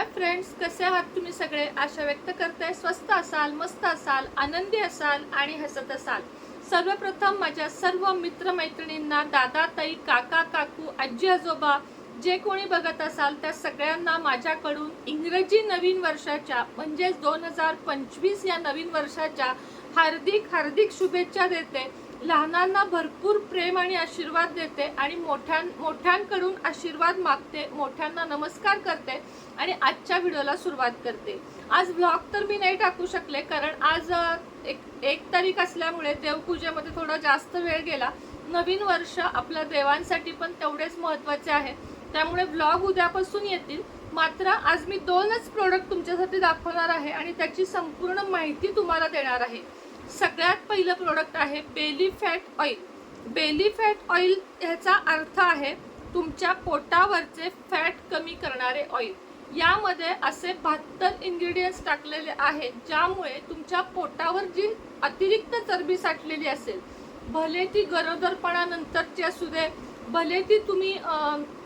Hi friends कसे आहात तुम्ही सगळे? आशा व्यक्त करते स्वस्त असाल मस्त असाल आनंदी असाल आणि हसत असाल. सर्वप्रथम माझ्या सर्व मित्रमैत्रिणींना दादा ताई काका काकू आजी आजोबा जे कोणी बघत असाल त्या सगळ्यांना माझ्याकडून इंग्रजी नवीन वर्षाच्या म्हणजेच दोन हजार पंचवीस या नवीन वर्षाच्या हार्दिक हार्दिक शुभेच्छा देते. लहानांना भरपूर प्रेम आणि आशीर्वाद देते आणि मोठ्यां मोठ्यांकडून आशीर्वाद मागते मोठ्यांना नमस्कार करते आणि आजच्या व्हिडिओला सुरुवात करते. आज ब्लॉग तर मी नाही टाकू शकले कारण आज एक एक तारीख असल्यामुळे देवपूजेमध्ये थोडा जास्त वेळ गेला. नवीन वर्ष आपल्या देवांसाठी पण तेवढेच महत्त्वाचे आहे. त्यामुळे ब्लॉग उद्यापासून येतील. मात्र आज मी दोनच प्रोडक्ट तुमच्यासाठी दाखवणार आहे आणि त्याची संपूर्ण माहिती तुम्हाला देणार आहे. सगळ्यात पहिलं प्रोडक्ट आहे belly fat oil belly fat oil ह्याचा अर्थ आहे तुमच्या पोटावरचे फॅट कमी करणारे ऑइल यामध्ये असे बहात्तर इन्ग्रेडियंट्स टाकलेले आहेत ज्यामुळे तुमच्या पोटावर जी अतिरिक्त चरबी साठलेली असेल भले ती गरोदरपणानंतरची असू दे भले ती तुम्ही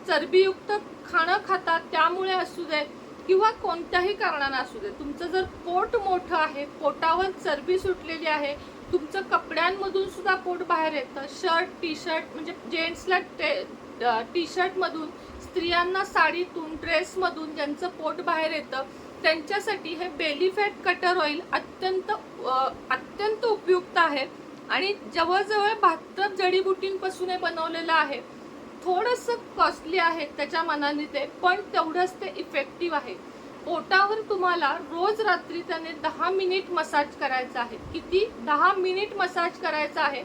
चरबीयुक्त खाणं खाता त्यामुळे असू दे किंवा कोणत्याही कारणानं असू दे तुमचं जर पोट मोठं आहे पोटावर चरबी सुटलेली आहे तुमचं कपड्यांमधून सुद्धा पोट बाहेर येतं. शर्ट टी शर्ट म्हणजे जेंट्सला टी शर्टमधून स्त्रियांना साडीतून ड्रेसमधून ज्यांचं पोट बाहेर येतं त्यांच्यासाठी हे बेली फॅट कटर ऑइल अत्यंत अत्यंत उपयुक्त आहे. आणि जवळजवळ बहात्तर जडीबुटींपासून हे बनवलेलं आहे. थोडंसं कॉस्टली आहे त्याच्या मनाने ते पण तेवढंच ते इफेक्टिव्ह आहे. पोटावर तुम्हाला रोज रात्री त्याने दहा मिनिट मसाज करायचा आहे. किती? दहा मिनिट मसाज करायचा आहे.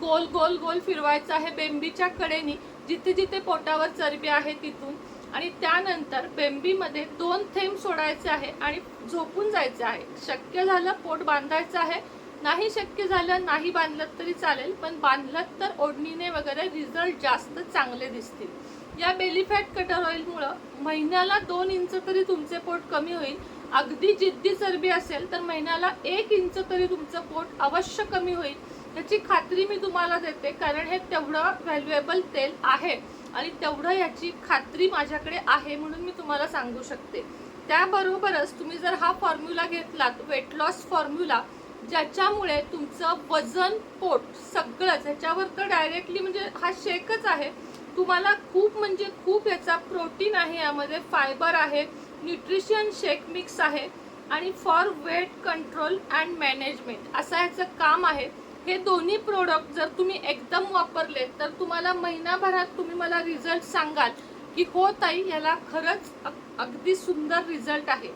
गोल गोल गोल फिरवायचं आहे बेंबीच्या कडेनी जिथे जिथे पोटावर चरबी आहे तिथून. आणि त्यानंतर बेंबीमध्ये दोन थेंब सोडायचे आहे आणि झोपून जायचे आहे. शक्य झालं पोट बांधायचं आहे. नाही शक्य झालं नाही बांधलं तरी चालेल पण बांधलं तर ओढणीने वगैरे रिझल्ट जास्त चांगले दिसतील. या बेलीफॅट कटर ऑइलमुळं महिन्याला दोन इंच तरी तुमचे पोट कमी होईल. अगदी जिद्दी चरबी असेल तर महिन्याला एक इंच तरी तुमचं पोट अवश्य कमी होईल. याची खात्री मी तुम्हाला देते कारण हे तेवढं व्हॅल्युएबल तेल आहे. आणि तेवढं याची खात्री माझ्याकडे आहे म्हणून मी तुम्हाला सांगू शकते. त्याबरोबरच तुम्ही जर हा फॉर्म्युला घेतलात वेट लॉस फॉर्म्युला ज्याच्यामुळे तुमचं वजन पोट सगळंच ह्याच्यावर तर डायरेक्टली म्हणजे हा शेकच आहे. तुम्हाला खूप म्हणजे खूप याचा प्रोटीन आहे यामध्ये फायबर आहे न्यूट्रिशन शेक मिक्स आहे आणि for weight control and management असं ह्याचं काम आहे. हे दोन्ही प्रोडक्ट जर तुम्ही एकदम वापरले तर तुम्हाला महिनाभरात तुम्ही मला रिझल्ट सांगाल की हो ताई याला खरंच अग- अगदी सुंदर रिझल्ट आहे.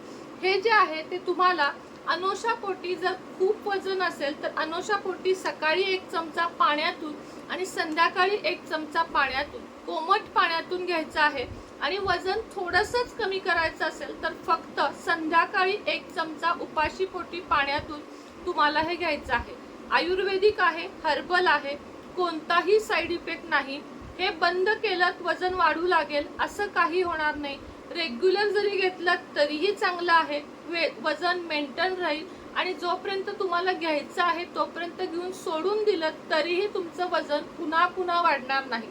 हे जे आहे ते तुम्हाला अनोशा पोटी जर खूप वजन असेल तर अनोशा पोटी सकाळी एक चमचा पाण्यातून आणि संध्याकाळी एक चमचा पाण्यातून कोमट पाण्यातून घ्यायचं आहे. आणि वजन थोडंसंच कमी करायचं असेल तर फक्त संध्याकाळी एक चमचा उपाशी पोटी पाण्यातून तुम्हाला हे घ्यायचं आहे. आयुर्वेदिक आहे हर्बल आहे कोणताही साईड इफेक्ट नाही. हे बंद केलं वजन वाढू लागेल असं काही होणार नाही. रेग्युलर जरी घेतलं तरीही चांगलं आहे. वे वजन मेंटेन राहील. आणि जोपर्यंत तुम्हाला घ्यायचं आहे तोपर्यंत घेऊन सोडून दिलं तरीही तुमचं वजन पुन्हा पुन्हा वाढणार नाही.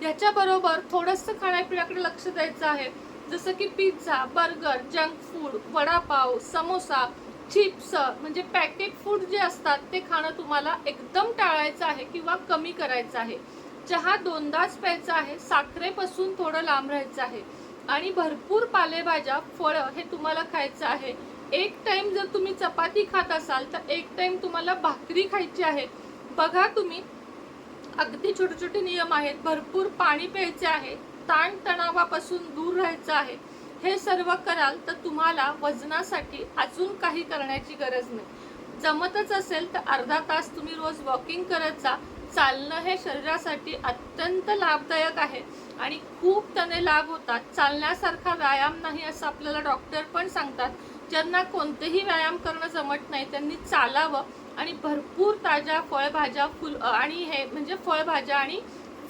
ह्याच्याबरोबर थोडंसं खाण्यापिण्याकडे लक्ष द्यायचं आहे. जसं की pizza burger junk food vada pav samosa chips म्हणजे पॅकेट फूड जे असतात ते खाणं तुम्हाला एकदम टाळायचं आहे किंवा कमी करायचं आहे. चहा दोनदाच प्यायचा आहे साखरेपासून थोडं लांब राहायचं आहे. आणि भरपूर पालेभाज्या फळं हे तुम्हाला खायचं आहे. एक टाइम जर तुम्ही चपाती खात असाल तर एक टाइम तुम्हाला भाकरी खायची आहे. बघा तुम्ही अगदी छोटे छोटे नियम आहेत. भरपूर पाणी प्यायचे आहे. ताणतणावापासून दूर राहायचं आहे. हे सर्व कराल तर तुम्हाला वजनासाठी अजून काही करण्याची गरज नाही. जमतच असेल तर अर्धा तास तुम्ही रोज वॉकिंग करत जा. चालणं हे शरीरासाठी अत्यंत लाभदायक आहे. आणि खूप त्याने लाभ होतात. चालण्यासारखा व्यायाम नाही असं आपल्याला डॉक्टर पण सांगतात. ज्यांना कोणतेही व्यायाम करणं जमत नाही त्यांनी चालावं आणि भरपूर ताज्या फळभाज्या फुल आणि हे म्हणजे फळभाज्या आणि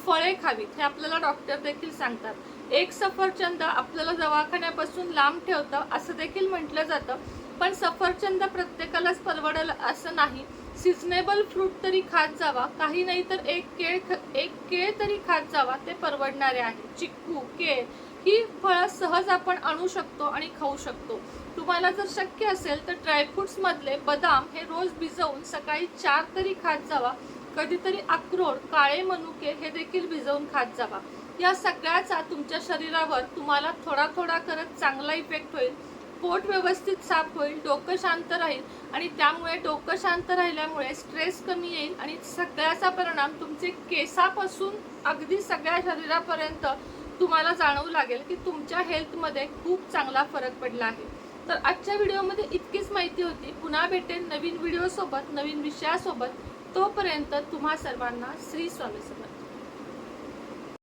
फळे खावीत हे आपल्याला डॉक्टर देखील सांगतात. एक सफरचंद आपल्याला दवाखान्यापासून लांब ठेवतं असं देखील म्हटलं जातं. पण सफरचंद प्रत्येकालाच परवडेल असं नाही. सिजनेबल फ्रूट तरी खात जावा. काही नाही तर एक केळ ख- एक केळ तरी खात जावा. ते परवडणारे आहे. चिक्कू केळ ही फळं सहज आपण आणू शकतो आणि खाऊ शकतो. तुम्हाला जर शक्य असेल तर ड्रायफ्रुट्समधले बदाम हे रोज भिजवून सकाळी चार तरी खात जावा. कधीतरी अक्रोड काळे मनुके हे देखील भिजवून खात जावा. या सगळ्याचा तुमच्या शरीरावर तुम्हाला थोडा थोडा करत चांगला इफेक्ट होईल. पोट व्यवस्थित साफ होईल डोकं शांत राहील आणि त्यामुळे डोकं शांत राहिल्यामुळे स्ट्रेस कमी येईल आणि सगळ्याचा परिणाम तुमचे केसापासून अगदी सगळ्या शरीरापर्यंत तुम्हाला जाणवू लागेल की तुमच्या हेल्थमध्ये खूप चांगला फरक पडला आहे. तर आजच्या व्हिडिओमध्ये इतकीच माहिती होती. पुन्हा भेटेन नवीन व्हिडिओसोबत नवीन विषयासोबत. तोपर्यंत तुम्हा सर्वांना श्री स्वामी समर्थ.